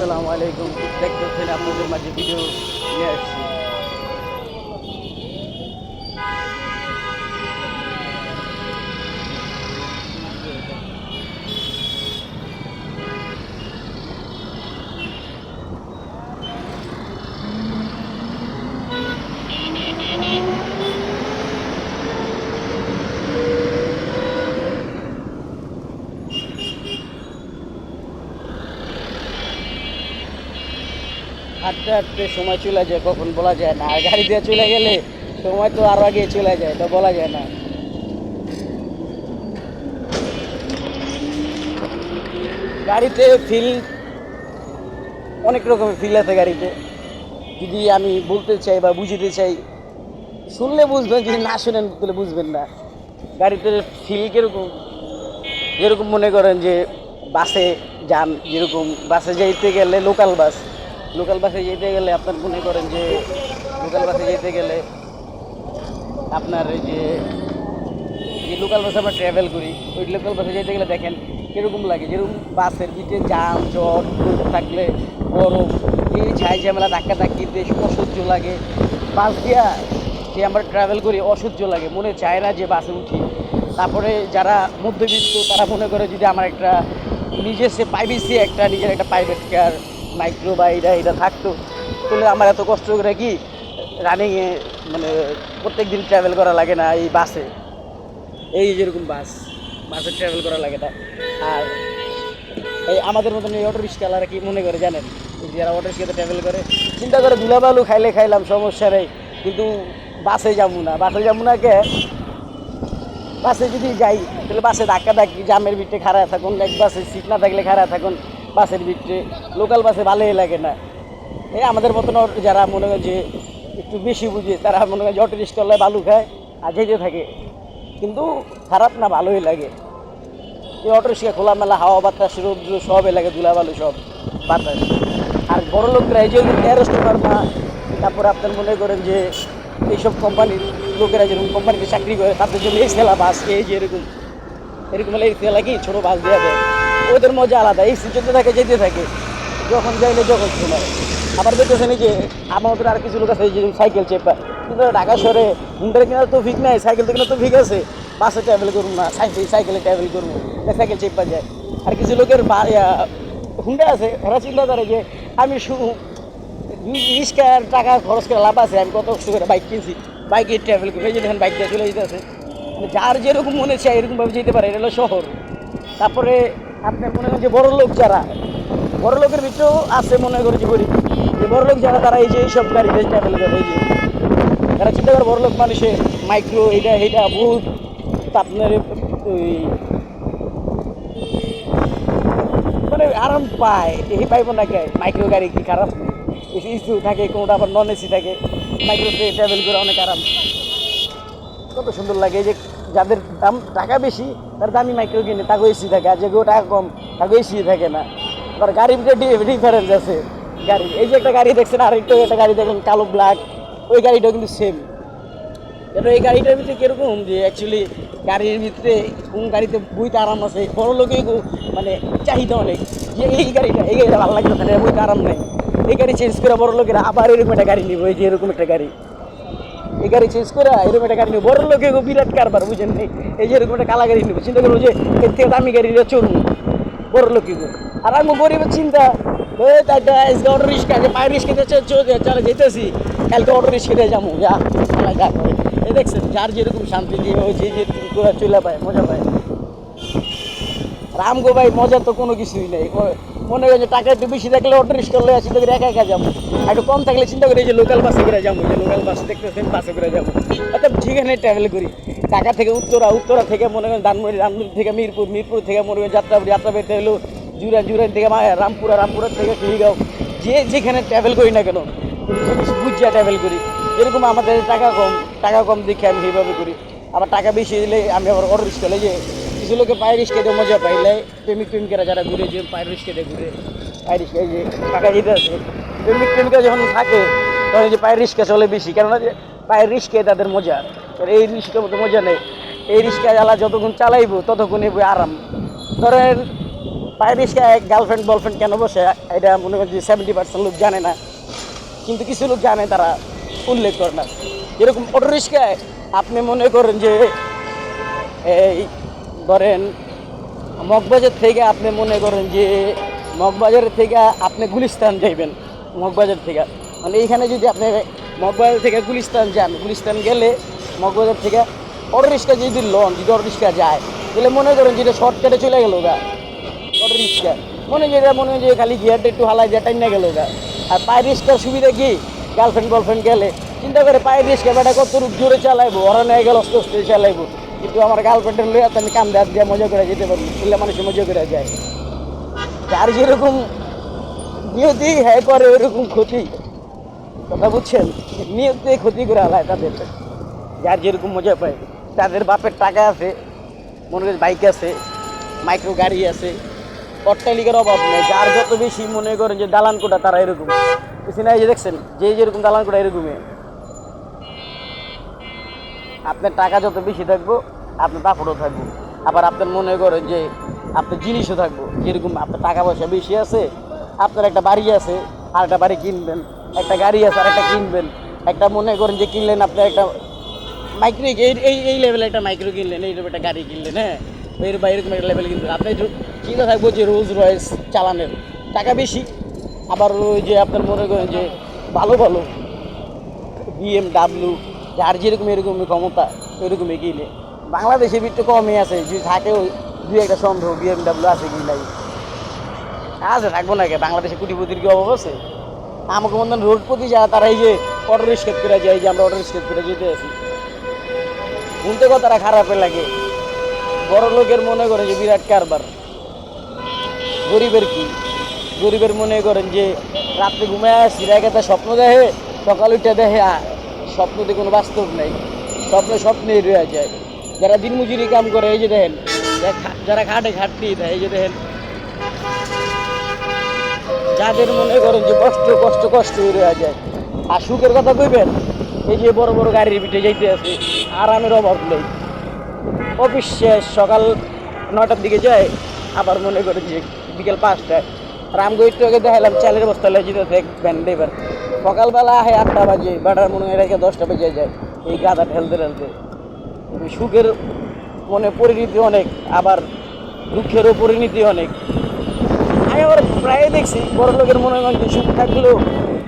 আসসালামু আলাইকুম। দেখতেছেন আপনাদের মাঝে ভিডিও নিয়ে আসছি। হাঁটতে হাঁটতে সময় চলে যায়, কখন বলা যায় না। আর গাড়ি দিয়ে চলে গেলে সময় তো আরও আগে চলে যায় তো বলা যায় না। গাড়িতে ফিল অনেক রকমের ফিল আছে গাড়িতে। যদি আমি বলতে চাই বা বুঝিতে চাই, শুনলে বুঝবেন, যদি না শুনেন, তাহলে বুঝবেন না। গাড়িতে ফিল কীরকম? যেরকম মনে করেন যে বাসে যান, যেরকম বাসে যাইতে গেলে লোকাল বাস লোকাল বাসে যেতে গেলে আপনার মনে করেন যে লোকাল বাসে যেতে গেলে আপনার এই যে যে লোকাল বাসে আমরা ট্রাভেল করি, ওই লোকাল বাসে যেতে গেলে দেখেন কীরকম লাগে, যেরকম বাসের ভিতরে জাম জট থাকলে গরম, এই ঝাই ঝামেলা, ধাক্কা ধাক্কিতে অসহ্য লাগে। বাস দিয়া যে আমরা ট্রাভেল করি, অসহ্য লাগে, মনে চায় না যে বাসে উঠি। তারপরে যারা মধ্যবিত্ত, তারা মনে করে যদি আমার একটা নিজের সে প্রাইভেসি একটা নিজের একটা প্রাইভেট কার মাইক্রো বা এটা এটা থাকতো। তাহলে আমার এত কষ্ট করে কি রানিংয়ে মানে প্রত্যেক দিন ট্রাভেল করা লাগে না এই বাসে এই যেরকম বাস বাসে ট্রাভেল করা লাগে না। আর এই আমাদের মতন এই অটো রিক্সাওয়ালারা কি মনে করে জানেন? যারা অটো রিক্সাতে ট্রাভেল করে, চিন্তা করে ধুলাবালু খাইলে খাইলাম, সমস্যা নেই। কিন্তু বাসে যাব না। বাসে যাব না কে? বাসে যদি যাই, তাহলে বাসে ধাক্কা ধাক্কি জামের ভিতরে খাড়া থাকুন, এক বাসে সিট না থাকলে খাড়া থাকুন। বাসের ভিতরে, লোকাল বাসে ভালোই লাগে না। এই আমাদের মতন যারা মনে হয় যে একটু বেশি বুঝে, তারা মনে হয় যে অটো রিক্সাওয়ালায় বালু খায় আর যেতে থাকে। কিন্তু খারাপ না, ভালোই লাগে। এই অটো রিক্সা খোলামেলা হাওয়া বাতাস, রৌদ্র সব এলাকা ধুলা বালু সব বাতাস। আর বড় লোকরা এই যে ফার্মা তারপরে আপনার মনে করেন যে এইসব কোম্পানির লোকেরা যেরকম কোম্পানিতে চাকরি করে, তাদের জন্য এই সেলা বাস, এই যে এরকম। এরকম হলে এই সেলা কি ছোটো বাস দেওয়া দেয় ওদের মজা আলাদা, এই চলতে থাকে যেতে থাকে, যখন যাইলে যখন সময় আবার দেখতেছেন যে আমার আর কিছু লোক আছে যে সাইকেল চেপা। কিন্তু ঢাকা শহরে হুন্ডার কেনার তো ভিক নাই, সাইকেল তো কেনার তো ফিক আছে। বাসে ট্রাভেল করব না, সাইকেল, সাইকেলে ট্রাভেল করব সাইকেল চেপা যায়। আর কিছু লোকের হুন্ডা আছে, ওরা চিন্তা করে যে, আমি রিক্সার টাকা খরচ করে লাভ আছে, আমি কত কষ্ট করে বাইক কিনছি। বাইকে ট্রাভেল করি, এই যে দেখেন বাইক দিয়ে চলে যেতে আছে মানে যার যেরকম মনে চায়, এরকমভাবে যেতে পারে, এটা হলো শহর। তারপরে আপনার মনে করেন যে বড় লোক যারা, বড় লোকের ভিতরেও আছে মনে করি যে গরিব। যে বড় লোক যারা, তারা এই যে এইসব গাড়িতে ট্রাভেল করে, এই যে তারা চিন্তা করে বড় লোক মানুষের মাইক্রো এটা এটা বহুত আপনার ওই মানে আরাম পায়। এই পাইব না কে? মাইক্রো গাড়ি কি খারাপ? এসি ইস্যু থাকে, কোনোটা আবার নন এসি থাকে। মাইক্রোতে ট্রাভেল করে অনেক আরাম। কত সুন্দর লাগে এই যে যাদের দাম টাকা বেশি, তার দামি মাইক্রো কিনে। তাকে এসি থাকে আর যেগুলো টাকা কম তাকে এসি থাকে না। আবার গাড়ির ডিফারেন্স আছে। গাড়ি, এই যে একটা গাড়ি দেখছেন আর একটু একটা গাড়ি দেখেন, কালো ব্ল্যাক ওই গাড়িটাও কিন্তু সেম এটা এই গাড়িটার ভিতরে কীরকম যে অ্যাকচুয়ালি গাড়ির ভিতরে কোন গাড়িতে বইতে আরাম আছে? বড় লোকে মানে চাহিদা অনেক। যে এই গাড়িটা এই গাড়িটা ভালো লাগবে বইতে আরাম নেই। এই গাড়ি চেঞ্জ করে বড় লোকেরা আবার এরকম একটা গাড়ি নিব, এই যে এরকম একটা গাড়ি। এই গাড়ি চেঞ্জ করে, এরকম একটা গাড়ি নিব। বড় লোকে বিরাট কারবার, বুঝেন নেই? এই যে এরকম একটা কালা গাড়ি নিব। চিন্তা করব যে, এর থেকে দামি গাড়িটা চলুন বড় লোকে আর আমি গরিবের চিন্তা। ওই তাইটা আজকে অটো রিক্সা যে পায়ের রিক্সাতে চলে যেতেছি। কালকে অটো রিক্সাতে যাব, যা। যা এই দেখছেন, যার যেরকম শান্তি যে, ওই যে যে তোরা পায়, মজা পায়। রাম গো ভাই, মজা তো কোনো কিছুই নেই। ও- মনে হয় যে টাকা একটু বেশি থাকলে অটো রিক্সা লয়ে চিন্তা করে একা একা যাব। একটু কম থাকলে চিন্তা করি যে লোকাল বাসে করে যাব যে লোকাল বাসে দেখতেছেন বাসে করে যাব। অর্থাৎ যেখানে ট্রাভেল করি। ঢাকা থেকে উত্তরা উত্তরা থেকে মনে করেন ধানমন্ডি ধানমন্ডি থেকে মিরপুর মিরপুর থেকে মনে করেন যাত্রা যাত্রা বেরতে হলো জুরান জুরান থেকে রামপুরা রামপুরা থেকে খিলগাঁও যে যেখানে ট্রাভেল করি না কেন বুঝিয়া ট্রাভেল করি। যেরকম আমাদের টাকা কম টাকা কম দেখে আমি সেইভাবে করি। আবার টাকা বেশি দিলে আমি আবার অটো রিক্সা যে কিছু লোকে পায়ের রিক্সা দিয়ে মজা পাইলে প্রেমিক প্রেমিকেরা যারা ঘুরে যে পায়ের রিক্সা দিয়ে ঘুরে, পায়ের রিক্সা যে টাকা দিতে আছে, প্রেমিক প্রেমিকা যখন থাকে, তখন যে পায়ের রিক্সা চলে বেশি, কেননা যে পায়ের রিক্সায় তাদের মজা এই রিক্সার মতো মজা নেই। এই রিক্সা জ্বালা যতক্ষণ চালাইবো ততক্ষণ এবো আরাম। ধরেন, পায়ের রিক্সায় গার্লফ্রেন্ড বয়ফ্রেন্ড কেন বসে, এটা মনে করি যে সেভেন্টি পার্সেন্ট লোক জানে না। কিন্তু কিছু লোক জানে, তারা উল্লেখ করে না। যেরকম অটো রিক্সায় আপনি মনে করেন যে, এই ধরেন, মগবাজার থেকে আপনি মনে করেন যে মগবাজার থেকে আপনি গুলিস্তান যাইবেন, মগবাজার থেকে। মানে এইখানে যদি আপনি মগবাজার থেকে গুলিস্তান যান, গুলিস্তান গেলে মগবাজার থেকে অটো রিক্সা যদি লন, যদি অটো রিক্সা যায়, তাহলে মনে করেন যেটা শর্টকাটে চলে গেল গা। Auto rickshaw. মনে যেটা মনে হয় যে খালি গিয়ারটা একটু হালাই দিয়ে টাইম না গেল গা। আর পায়ের রিক্সার সুবিধা কি? গার্লফ্রেন্ড বয়ফ্রেন্ড গেলে। চিন্তা করে পায়ের রিক্সা বেটা কত জোরে চালাইবো? ওরা নিয়ে গেল আস্তে আস্তে চালাইবো। কিন্তু আমার গার্লফ্রেন্ডের লইয়া আমি কান্দে হাত দিয়ে মজা করে যেতে পারব ছেলে মানুষের মজা করে যায়। যার যেরকম নিয়তি হ্যাঁ করে ওইরকম ক্ষতি। কথা বুঝছেন? নিয়তে ক্ষতি করে আলায় তাদের। যার যেরকম মজা পায়। তাদের বাপের টাকা আছে, মনে করেন বাইক আছে মাইক্রো গাড়ি আছে, অট্টালিকার অভাব নেই। যার যত বেশি মনে করেন যে দালান কোটা তারা এরকম। বুঝছি না এই যে দেখছেন? যে যেরকম দালান কোটা এরকমই। আপনার টাকা যত বেশি থাকব, আপনার দাপটও থাকব। আবার আপনার মনে করেন যে আপনার জিনিসও থাকব। যেরকম আপনার টাকা পয়সা বেশি আছে, আপনার একটা বাড়ি আছে, আর একটা বাড়ি কিনবেন। একটা গাড়ি আছে, আর একটা কিনবেন। একটা মনে করেন যে কিনলেন আপনার একটা মাইক্রো এই এই এই লেভেলে একটা মাইক্রো কিনলেন, এই একটা গাড়ি কিনলেন হ্যাঁ? এর বা এরকম একটা লেভেল কিনলেন। আপনি চিন্তা থাকব যে রোজ রয়েস চালানের টাকা বেশি। আবার ওই যে আপনার মনে করেন যে ভালো ভালো বিএমডাব্লিউ যার যেরকম এরকম ক্ষমতা এরকমই কিনে বাংলাদেশে একটু কমই আছে, যদি থাকে ওই দুই একটা সন্দেহ বিএমডাব্লিউ আছে কি নাই। আছে, থাকব না বাংলাদেশে কোটিপতির কি অভাব আছে? আমাকে মনে রোড প্রতি যায় তারা এই যে অটো রিক্সা করে যায় যে আমরা অটো রিক্সা করে যেতে আছি। শুনতে কথাটা খারাপে লাগে। বড় লোকের মনে করে যে বিরাট কারবার। গরিবের কি? গরিবের মনে করেন যে রাত্রে ঘুমায় আসছি রায়গাতে স্বপ্ন দেখে, সকাল উঠে দেখে স্বপ্নতে কোনো বাস্তব নেই। স্বপ্ন স্বপ্নেই রয়ে যায়। যারা দিনমজুরি কাম করে, এই যে দেখেন, যারা খাটে খাটনি দেয় এই যে দেখেন। যাদের মনে করেন যে কষ্ট কষ্ট কষ্ট রয়ে যায়। আর সুখের কথা কইবেন, এই যে বড় বড় গাড়ির পিঠে যাইতে আছে, আরামের অভাব নেই। অফিস শেষ, সকাল নটার দিকে যায়, আবার মনে করে যে বিকেল পাঁচটায়। রামগো একটু আগে দেখালাম চালের বস্তা লেগে যেতে এক ভ্যান সকালবেলা আহে আটটা বাজে, বেটার মনে হয় রেখে দশটা বেজে যায়। এই গাদা ঠেলতে ঠেলতে। সুখের মনে পরিণতি অনেক, আবার দুঃখেরও পরিণতি অনেক। আমি আবার প্রায় দেখছি, বড় লোকের মনে হয় যে সুখ থাকলেও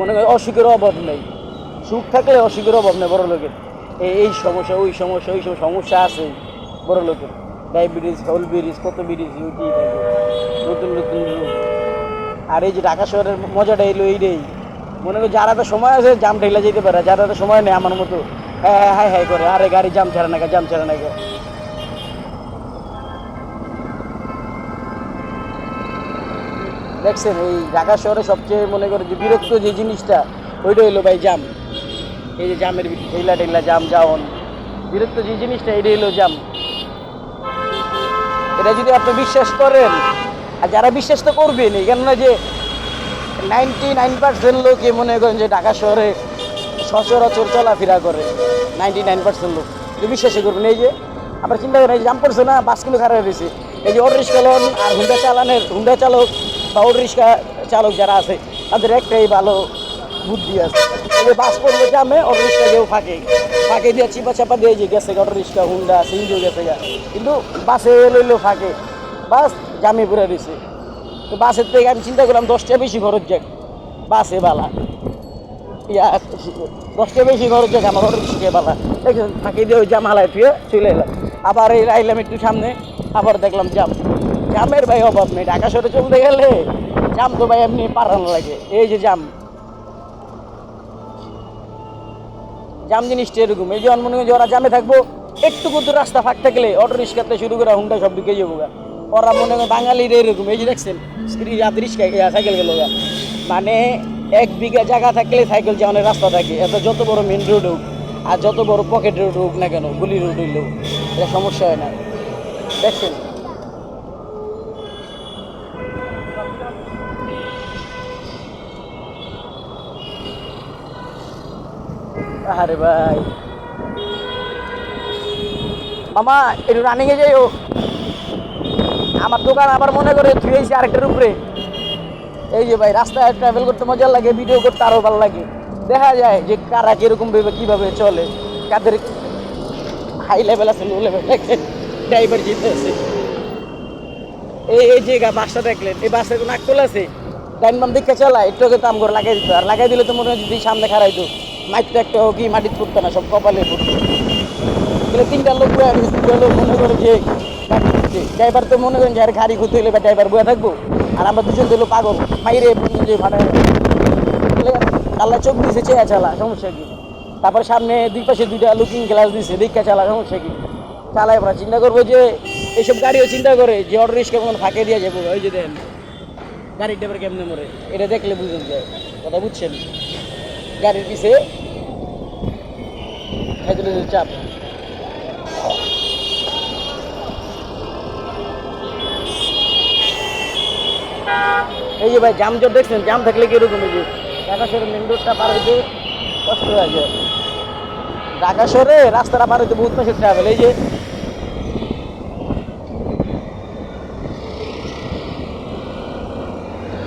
মনে হয় অসুখের অভাব নেই। সুখ থাকলে অসুখের অভাব নেই বড় লোকের। এই এই সমস্যা, ওই সমস্যা, ওই সব সমস্যা আছে বড় লোকের। ডায়াবেটিস হল ব্রিজ কত ব্রিজ থাকে। নতুন নতুন আর এই যে ঢাকা শহরের মজাটা এলো এইটাই মনে করি যারা তো সময় আছে, জাম ঠেলা যেতে পারে। যারা তো সময় নেই আমার মতো হ্যাঁ হ্যাঁ হাই করে, আরে গাড়ি জাম ছাড়া না জাম ছাড়া না। দেখছেন, এই ঢাকা শহরে সবচেয়ে মনে করে যে বিরক্ত যে জিনিসটা ওইটা হইল ভাই জাম। এই যে জামের ঠেলা ঠেলা, জাম যাওন বিরক্ত যে জিনিসটা এটা হইল জাম। এটা যদি আপনি বিশ্বাস করেন, আর যারা বিশ্বাস তো করবেনই, কেননা যে নাইনটি নাইন পার্সেন্ট লোকই মনে করেন যে ঢাকা শহরে সচরাচর চলাফেরা করে। নাইনটি নাইন পার্সেন্ট লোক বিশ্বাসই করবেন, এই যে আবার চিন্তা করেন, এই জাম পড়ছে না বাসগুলো খারাপ হয়েছে এই যে অটো রিক্সা আর হুন্ডা চালানের, হুন্ডা চালক বা অটো রিক্সা চালক যারা আছে, তাদের একটাই ভালো বুদ্ধি আছে। এই যে বাস পড়ল জামে অটো রিক্সা কেউ ফাঁকে। ফাঁকে দিয়ে চিপা চাপা দিয়ে যে গেছে অটো রিক্সা হুন্ডা সিঞ্জো গেছে। কিন্তু বাসে লইলো ফাঁকে। বাস জামে পুরা দিছে। তো বাসের থেকে আমি চিন্তা করলাম দশটা বেশি খরচ যাক। বাসে বালা। দশটা বেশি খরচ যাক, আমার অটো রিক্সা বালা। দেখছেন ফাঁকে দিয়ে ওই জাম হালায় ফিরে চলে এলাম। আবার এই আইলাম একটু সামনে, আবার দেখলাম জাম। জামের ভাই অভাব নেই, ঢাকা শহরে চলতে গেলে জাম তো ভাই এমনি পারানো লাগে। এই যে জাম। জাম জিনিসটা এরকম। এই যে মনে করি যে ওরা জামে থাকব, একটু কুতু রাস্তা ফাঁক থাকলে অটো রিক্সাতে শুরু করে হুন্ডা সব ঢুকে যাব গা। ওরা মনে করেন বাঙালির এরকম, এই যে দেখছেন সাইকেল গেল মানে এক বিঘা জায়গা থাকলে সাইকেল যাওয়ানোর রাস্তা থাকে, এত যত বড় মেন রোড হোক আর যত বড় পকেট রোড হোক না কেন, গুলি রোড হইলেও এটা সমস্যা হয় না। দেখছেন? আরে ভাই। মামা, একটু রানিংয়ে যাইও। আমার দোকান আবার মনে করে ধুয়েছি আরেকটার উপরে। এই যে ভাই, রাস্তায় ট্রাভেল করতে মজা লাগে ভিডিও করতে আরও ভালো লাগে। দেখা যায় যে কারা কীরকম ভাবে, কীভাবে চলে। কাদের হাই লেভেল আছে লো লেভেল ড্রাইভার জিতে আছে এই এই যে বাসটা দেখলেন, এই বাসের কোনো আকল আছে? ডাইন বাম দিকে চালায় একটু আগে দাম করে লাগাই দিত। আর লাগাই দিলে তো মনে হয় যদি সামনে খারাইতো মাইকটা একটা কি, মাটির পড়তো না, সব কপালে পড়তো তিনটা লোক মনে করে যে ড্রাইভার তো মনে করেন যে আর গাড়ি হলে ড্রাইভার বয়ে থাকব। আর আমরা দুজন দিলো পাগল। মাইরে আল্লাহ চোখ দিয়েছে চেয়া চালা, সমস্যা কি? তারপর সামনে দুই পাশে দুইটা লুকিং গ্লাস দিছে দীক্ষা চালা, সমস্যা কি? চালাই আমরা চিন্তা করব যে এইসব গাড়িও চিন্তা করে যে অটো রিক্সা কোনো ফাঁকে দিয়ে যাব। ওই যে দেন, গাড়ির ড্রাইভার কেমনে মরে? এটা দেখলে বুঝুন যায় কথা বুঝছেন? গাড়ির পিছে চাপ। এই যে ভাই, জাম জট দেখছেন? জাম থাকলে কীরকম এই যে ঢাকা মেন রোডটা পার হইতে কষ্ট হয়ে যায় ঢাকা শহরে রাস্তাটা পার হইতে বহুত মাসের ট্রাভেল এই যে।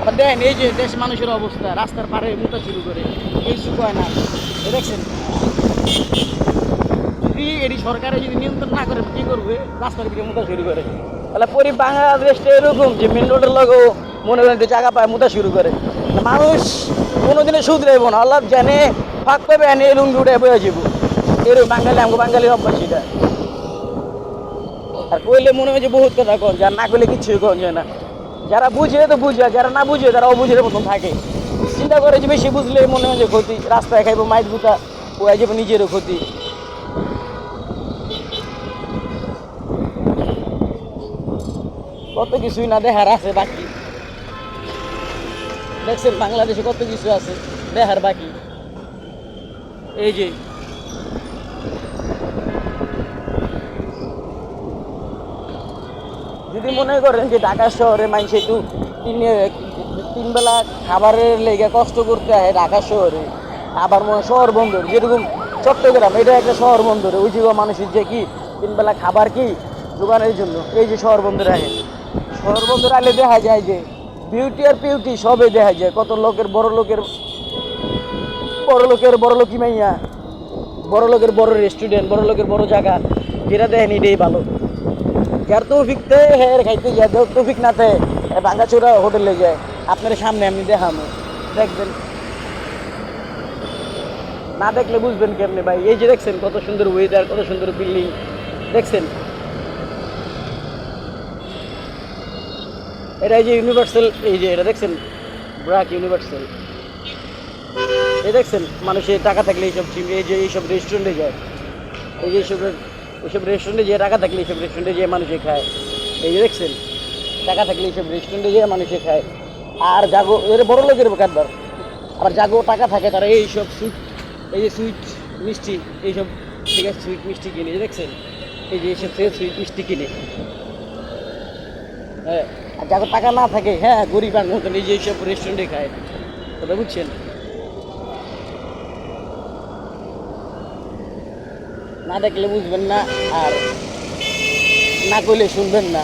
আবার দেখেন, এই যে দেশ মানুষের অবস্থা, রাস্তার পারে মুতা শুরু করে এই হয় না। দেখছেন? যদি এটি সরকারে যদি নিয়ন্ত্রণ না করে, কি করবে? রাস্তার দিকে মুতা শুরু করে। তাহলে পরি বাংলাদেশটা এরকম যে মেন রোডের লগেও মনে করেন যে জায়গা পায় মুতা শুরু করে। মানুষ কোনোদিনে শুধরাইব না। আল্লাহ জানে, ফাঁক পাবে এনে লুঙ্গি উঠে বয়ে যাব এরকম বাঙালি আমাকে বাঙালির অভ্যাস এটা। আর কইলে মনে হয় যে বহুত কথা কন যার না কইলে কিচ্ছুই কন যায় না। যারা বুঝে তো বুঝে যারা না বুঝে, তারা অবুঝের মতন থাকে। চিন্তা করে যে বেশি বুঝলে মনে হয় যে ক্ষতি। রাস্তায় খাইবো মাইট বুতা ও যাবে নিজেরও ক্ষতি। কত কিছুই না দেখার আছে বাকি। দেখছেন বাংলাদেশে কত কিছু আছে, দেখার বাকি। এই যে। যদি মনে করেন যে ঢাকা শহরে মানুষ একটু তিন তিন বেলা খাবারের লেগে কষ্ট করতে হয় ঢাকা শহরে, আবার মনে শহর বন্দর, যেরকম চট্টগ্রাম, এটা একটা শহর বন্দর, ওই যে মানুষের যে কি তিনবেলা খাবার কি দোকানের জন্য, এই যে শহর বন্দর আহে। শহর বন্দর আলে দেখা যায় যে বিউটি আর পিউটি সবে দেখা যায়। কত লোকের বড় লোকের বড় লোকের বড় লোকি মাইয়া। বড় লোকের বড় রেস্টুরেন্ট বড় লোকের বড় জায়গা। যেটা দেখেন এটাই ভালো। যার তৌফিক তে হ্যাঁ খাইতে যায় যার তৌফিক না তে ভাঙ্গাচোরা হোটেলে যায়। আপনার সামনে আমি দেখামো। দেখবেন। না দেখলে বুঝবেন কেমনে ভাই। এই যে দেখছেন কত সুন্দর ওয়েদার কত সুন্দর বিল্ডিং দেখছেন? এটা এই যে ইউনিভার্সাল এই যে এটা দেখছেন? ব্রাক ইউনিভার্সাল এই দেখছেন? মানুষের টাকা থাকলে এইসব এই যে এইসব রেস্টুরেন্টে যায়। এই যে এইসব এইসব রেস্টুরেন্টে যে টাকা থাকলে এইসব রেস্টুরেন্টে যেয়ে মানুষে খায়। এই যে দেখছেন? টাকা থাকলে এইসব রেস্টুরেন্টে যে মানুষে খায়। আর জাগো, এর বড় লোকের কারবার। আবার জাগো টাকা থাকে, তারা এইসব সুইট এই যে সুইট মিষ্টি, এইসব ঠিক আছে সুইট মিষ্টি কিনে। দেখছেন? এই যে এইসব সুইট মিষ্টি কিনে। আর যাদের টাকা না থাকে হ্যাঁ গরিব এই যে এইসব রেস্টুরেন্টে খায়। কথা বুঝছেন? না দেখলে বুঝবেন না, আর না করলে শুনবেন না।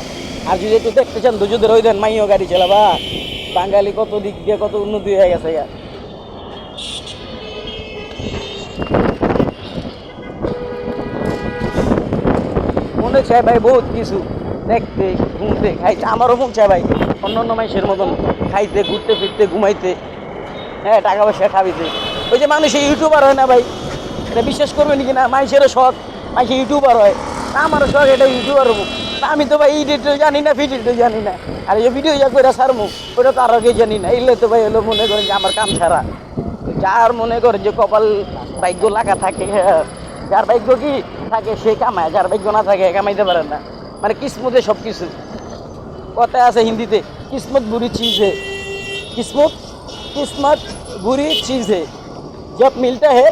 আর যদি একটু দেখতে চান দুজোদের ওই দেন, মাইও গাড়ি চালাবা। বাঙালি কত দিক দিয়ে কত উন্নতি হয়ে গেছে গা। মনে চায় ভাই বহুত কিছু। দেখতে ঘুমতে খাইতে আমারও মন ভাই। অন্য অন্য মানুষের মতন খাইতে ঘুরতে ফিরতে ঘুমাইতে হ্যাঁ টাকা পয়সা খাবিতে ওই যে মানুষ ইউটিউবার হয় না ভাই? এটা বিশ্বাস করবেন কি না? মানুষেরও শখ মানুষ ইউটিউবার হয়। আমারও শখ এটা ইউটিউবার হব। আমি তো ভাই ইডিটও জানি না ফিডিটও জানি না। আর এই ভিডিও যা করে সারমু ওটা তো আর আগে জানি না। এলে তো ভাই এলো মনে করেন যে আমার কাম ছাড়া। যার মনে করেন যে কপাল ভাগ্য লাগা থাকে হ্যাঁ, যার ভাগ্য কি থাকে সে কামায়। যার ভাগ্য না থাকে কামাইতে পারে না। মানে কিসমতে সব কিছু কথায় আছে হিন্দিতে কিসমত বুড়ি চিজ হে किस्मत किस्मत बुरी चीज़ है जब मिलता है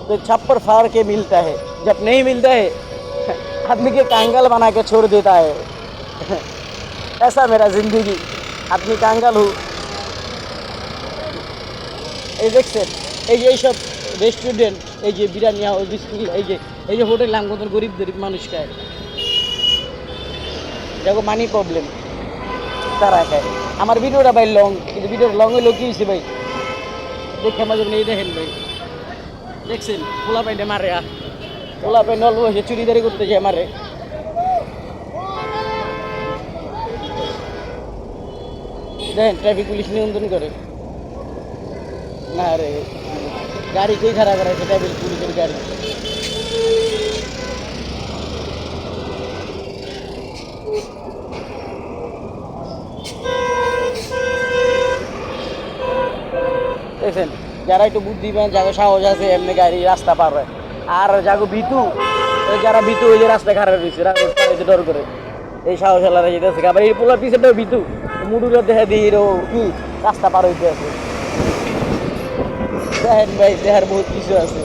तो छप्पर फाड़ के मिलता है जब नहीं मिलता है आदमी के कांगल बना के छोड़ देता है ऐसा मेरा ज़िंदगी आदमी कांगल हूँ এই দেখছেন এই যে এইসব রেস্টুরেন্ট এই যে বিরিয়ানি হাউস বিস্কুট এই যে এই যে হোটেল নাম কত গরিব গরিব মানুষ খায় দেখো মানি প্রবলেম তারা খায়। আমার ভিডিওটা ভাই লং কিন্তু ভিডিওটা লং হইলেও কি হয়েছে ভাই? দেখে মাঝে এই দেখেন ভাই। দেখছেন? পোলা পাইনে মারে আ পোলা পাইনে অল্প বয়সে চুরিদারি করতে যায় মারে। দেখেন ট্রাফিক পুলিশ নিয়ন্ত্রণ করে। না রে, গাড়ি কে খারাপ করাইছে? ট্রাফিক পুলিশের গাড়ি। দেখছেন যারা একটু বুদ্ধিমান যাকে সাহস আছে, এমনি গাড়ি রাস্তা পার হয়। আর যাগো ভিতু, ওই যারা ভিতু, ওই যে রাস্তায় খারাপ হয়েছে রাস্তা ডর করে। এই সাহস আলাদা যেতেছে আবার এই পোলার পিছনটাও ভিতু। মুডুরে দেখা দিই এরও কি রাস্তা পার হইতে আছে। দেখেন ভাই, দেহার বহুত কিছু আছে।